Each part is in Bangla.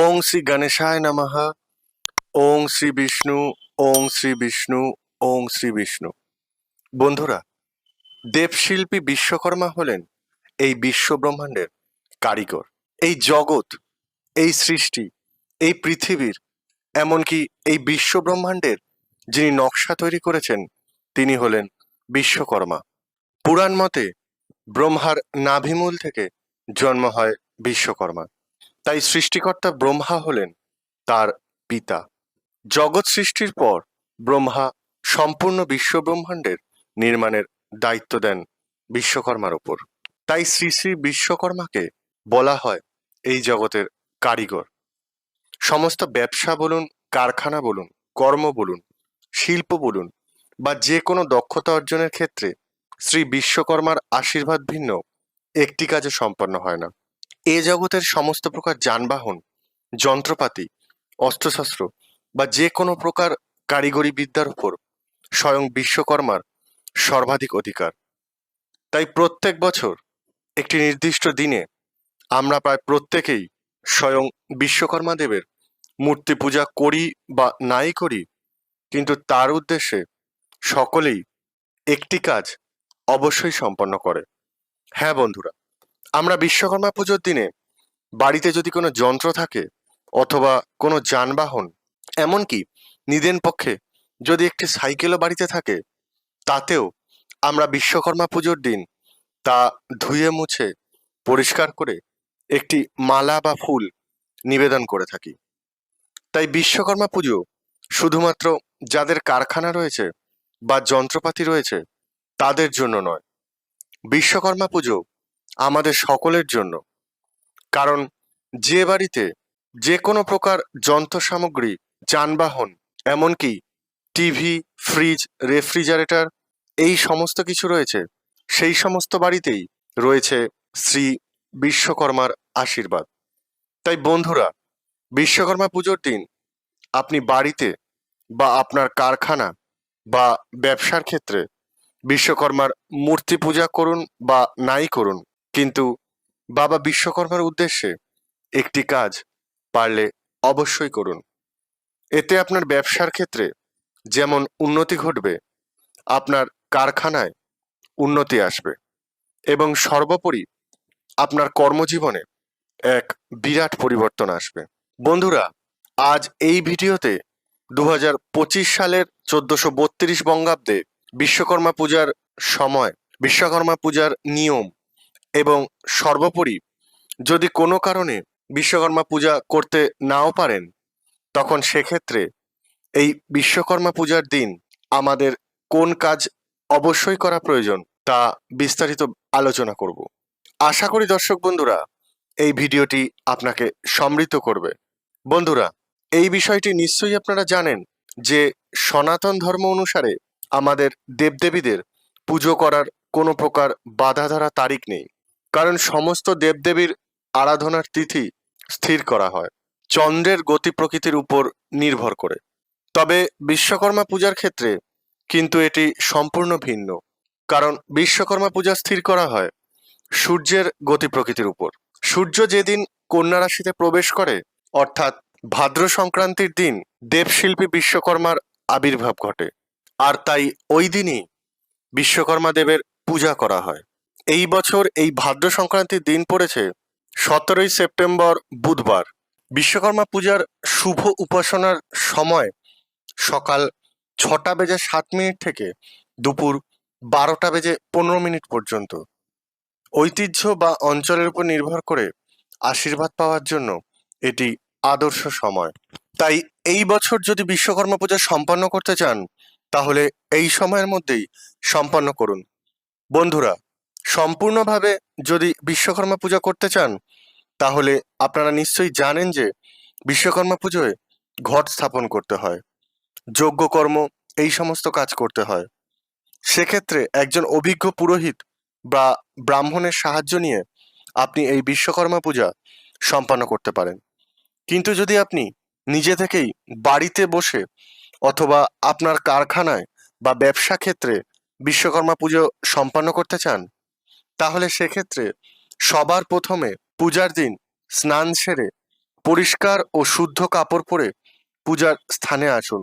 ওং শ্রী গণেশায় নমঃ। ওং শ্রী বিষ্ণু, ওং শ্রী বিষ্ণু, ওং শ্রী বিষ্ণু। বন্ধুরা, দেবশিল্পী বিশ্বকর্মা হলেন এই বিশ্ব ব্রহ্মাণ্ডের কারিগর। এই জগৎ, এই সৃষ্টি, এই পৃথিবীর, এমনকি এই বিশ্ব ব্রহ্মাণ্ডের যিনি নকশা তৈরি করেছেন, তিনি হলেন বিশ্বকর্মা। পুরাণ মতে ব্রহ্মার নাভিমূল থেকে জন্ম হয় বিশ্বকর্মা। তাই সৃষ্টিকর্তা ব্রহ্মা হলেন তার পিতা। জগৎ সৃষ্টির পর ব্রহ্মা সম্পূর্ণ বিশ্ব ব্রহ্মাণ্ডের নির্মাণের দায়িত্ব দেন বিশ্বকর্মার ওপর। তাই শ্রী শ্রী বিশ্বকর্মাকে বলা হয় এই জগতের কারিগর। সমস্ত ব্যবসা বলুন, কারখানা বলুন, কর্ম বলুন, শিল্প বলুন বা যে কোনো দক্ষতা অর্জনের ক্ষেত্রে শ্রী বিশ্বকর্মার আশীর্বাদ ভিন্ন, একটি কাজও সম্পন্ন হয় না। এ জগতের সমস্ত প্রকার যানবাহন, যন্ত্রপাতি, অস্ত্রশস্ত্র বা যে কোনো প্রকার কারিগরি বিদ্যার উপর স্বয়ং বিশ্বকর্মার সর্বাধিক অধিকার। তাই প্রত্যেক বছর একটি নির্দিষ্ট দিনে আমরা প্রায় প্রত্যেকেই স্বয়ং বিশ্বকর্মা দেবের মূর্তি পূজা করি বা নাই করি, কিন্তু তার উদ্দেশ্যে সকলেই একটি কাজ অবশ্যই সম্পন্ন করে। হ্যাঁ বন্ধুরা আমরা বিশ্বকর্মা পুজোর দিনে বাড়িতে যদি কোনো যন্ত্র থাকে অথবা কোনো যানবাহন, এমনকি নিদেন পক্ষে যদি একটি সাইকেলও বাড়িতে থাকে, তাতেও আমরা বিশ্বকর্মা পুজোর দিন তা ধুয়ে মুছে, পরিষ্কার করে একটি মালা বা ফুল নিবেদন করে থাকি। তাই বিশ্বকর্মা পুজো শুধুমাত্র যাদের কারখানা রয়েছে বা যন্ত্রপাতি রয়েছে, তাদের জন্য নয়। বিশ্বকর্মা পুজো আমাদের সকলের জন্য। কারণ যে বাড়িতে যে কোনো প্রকার যন্ত্র সামগ্রী যানবাহন, এমনকি টিভি, ফ্রিজ, রেফ্রিজারেটর, এই সমস্ত কিছু রয়েছে, সেই সমস্ত বাড়িতেই রয়েছে শ্রী বিশ্বকর্মার আশীর্বাদ। তাই বন্ধুরা, বিশ্বকর্মা পুজোর দিন আপনি বাড়িতে বা আপনার কারখানা বা ব্যবসার ক্ষেত্রে বিশ্বকর্মার মূর্তি পূজা করুন বা নাই করুন। কিন্তু বাবা বিশ্বকর্মার উদ্দেশ্যে একটি কাজ পারলে অবশ্যই করুন। এতে আপনার ব্যবসার ক্ষেত্রে যেমন উন্নতি ঘটবে, আপনার কারখানায় উন্নতি আসবে এবং সর্বোপরি আপনার কর্মজীবনে এক বিরাট পরিবর্তন আসবে। বন্ধুরা, আজ এই ভিডিওতে দু হাজার পঁচিশ সালের চোদ্দশো বত্রিশ বঙ্গাব্দে বিশ্বকর্মা পূজার সময়, বিশ্বকর্মা পূজার নিয়ম এবং সর্বোপরি যদি কোনো কারণে বিশ্বকর্মা পূজা করতে নাও পারেন, তখন সেক্ষেত্রে এই বিশ্বকর্মা পূজার দিন আমাদের কোন কাজ অবশ্যই করা প্রয়োজন তা বিস্তারিত আলোচনা করব। আশা করি দর্শক বন্ধুরা, এই ভিডিওটি আপনাকে সমৃদ্ধ করবে। বন্ধুরা, এই বিষয়টি নিশ্চয়ই আপনারা জানেন যে সনাতন ধর্ম অনুসারে আমাদের দেবদেবীদের পুজো করার কোনো প্রকার বাধা ধরা তারিখ নেই। কারণ সমস্ত দেবদেবীর আরাধনার তিথি স্থির করা হয়। চন্দ্রের গতি প্রকৃতির উপর নির্ভর করে। তবে বিশ্বকর্মা পূজার ক্ষেত্রে কিন্তু এটি সম্পূর্ণ ভিন্ন। কারণ বিশ্বকর্মা পূজা স্থির করা হয় সূর্যের গতি প্রকৃতির উপর। সূর্য যেদিন কন্যা রাশিতে প্রবেশ করে, অর্থাৎ ভাদ্র সংক্রান্তির দিন দেবশিল্পী বিশ্বকর্মার আবির্ভাব ঘটে। আর তাই ওই দিনই বিশ্বকর্মা দেবের পূজা করা হয়। এই বছর এই ভাদ্র সংক্রান্তির দিন পড়েছে সতেরোই সেপ্টেম্বর বুধবার। বিশ্বকর্মা পূজার শুভ উপাসনার সময় সকাল ছটা বেজে সাত মিনিট থেকে দুপুর বারোটা বেজে পনেরো মিনিট পর্যন্ত। ঐতিহ্য বা অঞ্চলের উপর নির্ভর করে আশীর্বাদ পাওয়ার জন্য এটি আদর্শ সময়। তাই এই বছর যদি বিশ্বকর্মা পূজা সম্পন্ন করতে চান, তাহলে এই সময়ের মধ্যেই সম্পন্ন করুন। বন্ধুরা সম্পূর্ণভাবে যদি বিশ্বকর্মা পূজা করতে চান, তাহলে আপনারা নিশ্চয়ই জানেন যে বিশ্বকর্মা পুজোয় ঘট স্থাপন করতে হয়, যজ্ঞকর্ম, এই সমস্ত কাজ করতে হয়। সেক্ষেত্রে একজন অভিজ্ঞ পুরোহিত বা ব্রাহ্মণের সাহায্য নিয়ে আপনি এই বিশ্বকর্মা পূজা সম্পন্ন করতে পারেন। কিন্তু যদি আপনি নিজে থেকেই বাড়িতে বসে অথবা আপনার কারখানায় বা ব্যবসা ক্ষেত্রে বিশ্বকর্মা পুজো সম্পন্ন করতে চান তাহলে সেক্ষেত্রে সবার প্রথমে পূজার দিন স্নান সেরে পরিষ্কার ও শুদ্ধ কাপড় পরে পূজার স্থানে আসুন।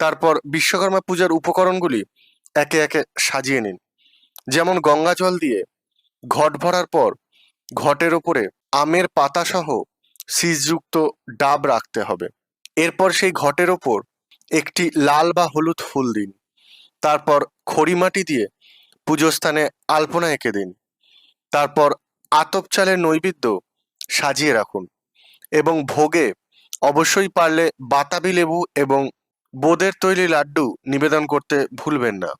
তারপর বিশ্বকর্মা পূজার উপকরণগুলি একে একে সাজিয়ে নিন। যেমন গঙ্গা জল দিয়ে ঘট ভরার পর ঘটের ওপরে আমের পাতা সহ শীষযুক্ত ডাব রাখতে হবে। এরপর সেই ঘটের ওপর একটি লাল বা হলুদ ফুল দিন। তারপর খড়ি মাটি দিয়ে পুজোস্থানে আলপনা এঁকে দিন। তারপর আতপ চালের নৈবেদ্য সাজিয়ে রাখুন এবং ভোগে অবশ্যই পারলে বাতাবি লেবু এবং বোদের তৈরি লাড্ডু নিবেদন করতে ভুলবেন না।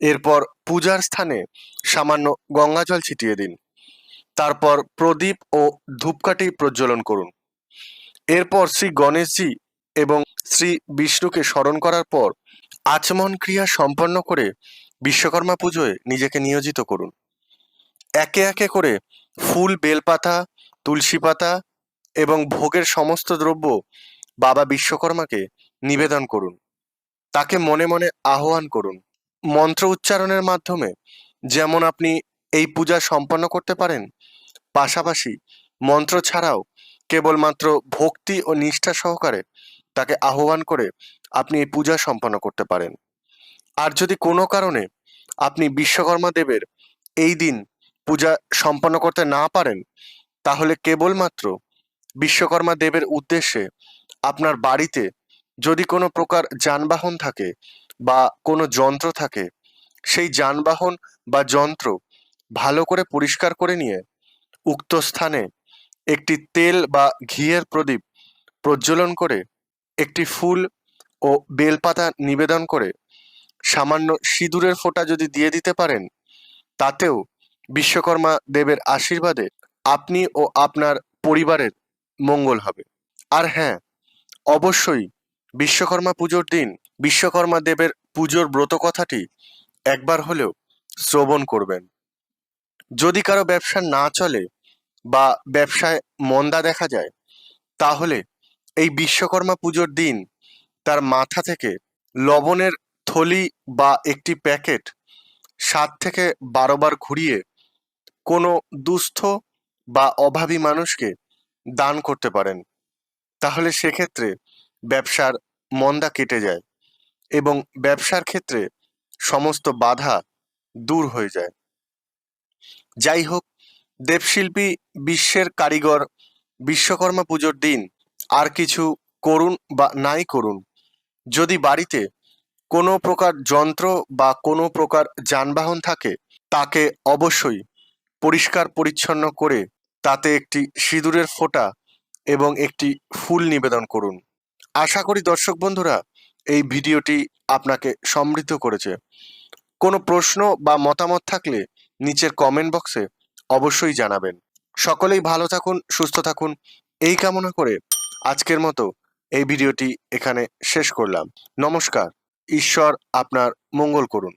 এরপর পূজার স্থানে সামান্য গঙ্গা জল ছিটিয়ে দিন। তারপর প্রদীপ ও ধূপকাঠি প্রজ্বলন করুন। এরপর শ্রী গণেশজি এবং শ্রী বিষ্ণুকে স্মরণ করার পর আচমন ক্রিয়া সম্পন্ন করে বিশ্বকর্মা পুজোয় নিজেকে নিয়োজিত করুন। একে একে করে ফুল, বেলপাতা, তুলসী পাতা এবং ভোগের সমস্ত দ্রব্য বাবা বিশ্বকর্মাকে নিবেদন করুন। তাকে মনে মনে আহ্বান করুন। মন্ত্র উচ্চারণের মাধ্যমে যেমন আপনি এই পূজা সম্পন্ন করতে পারেন, পাশাপাশি মন্ত্র ছাড়াও কেবলমাত্র ভক্তি ও নিষ্ঠা সহকারে তাকে আহ্বান করে আপনি এই পূজা সম্পন্ন করতে পারেন। আর যদি কোনো কারণে আপনি বিশ্বকর্মা দেবের এই দিন পূজা সম্পন্ন করতে না পারেন, তাহলে কেবলমাত্র বিশ্বকর্মা দেবের উদ্দেশ্যে আপনার বাড়িতে যদি কোনো প্রকার যানবাহন থাকে বা কোনো যন্ত্র থাকে, সেই যানবাহন বা যন্ত্র ভালো করে পরিষ্কার করে নিয়ে উক্ত স্থানে একটি তেল বা ঘিয়ের প্রদীপ প্রজ্বলন করে একটি ফুল ও বেলপাতা নিবেদন করে সামান্য সিঁদুরের ফোঁটা যদি দিয়ে দিতে পারেন, তাতেও বিশ্বকর্মা দেবের আশীর্বাদে আপনি ও আপনার পরিবারের মঙ্গল হবে। আর হ্যাঁ অবশ্যই বিশ্বকর্মা পুজোর দিন বিশ্বকর্মা দেবের পুজোর ব্রত কথাটি একবার হলেও শ্রবণ করবেন। যদি কারও ব্যবসা না চলে বা ব্যবসায় মন্দা দেখা যায়, তাহলে এই বিশ্বকর্মা পুজোর দিন তার মাথা থেকে লবণের থলি বা একটি প্যাকেট সাত থেকে বারো বার ঘুরিয়ে কোনো দুস্থ বা অভাবী মানুষকে দান করতে পারেন। তাহলে সেক্ষেত্রে ব্যবসার মন্দা কেটে যায় এবং ব্যবসার ক্ষেত্রে সমস্ত বাধা দূর হয়ে যায়। যাই হোক, দেবশিল্পী বিশ্বের কারিগর বিশ্বকর্মা পুজোর দিন আর কিছু করুন বা নাই করুন। যদি বাড়িতে কোনো প্রকার যন্ত্র বা কোনো প্রকার যানবাহন থাকে, তাকে অবশ্যই পরিষ্কার পরিচ্ছন্ন করে তাতে একটি সিঁদুরের ফোঁটা এবং একটি ফুল নিবেদন করুন। আশা করি দর্শক বন্ধুরা, এই ভিডিওটি আপনাকে সমৃদ্ধ করেছে। কোনো প্রশ্ন বা মতামত থাকলে নিচের কমেন্ট বক্সে অবশ্যই জানাবেন। সকলেই ভালো থাকুন, সুস্থ থাকুন, এই কামনা করে আজকের মতো এই ভিডিওটি এখানে শেষ করলাম। নমস্কার। ঈশ্বর আপনার মঙ্গল করুন।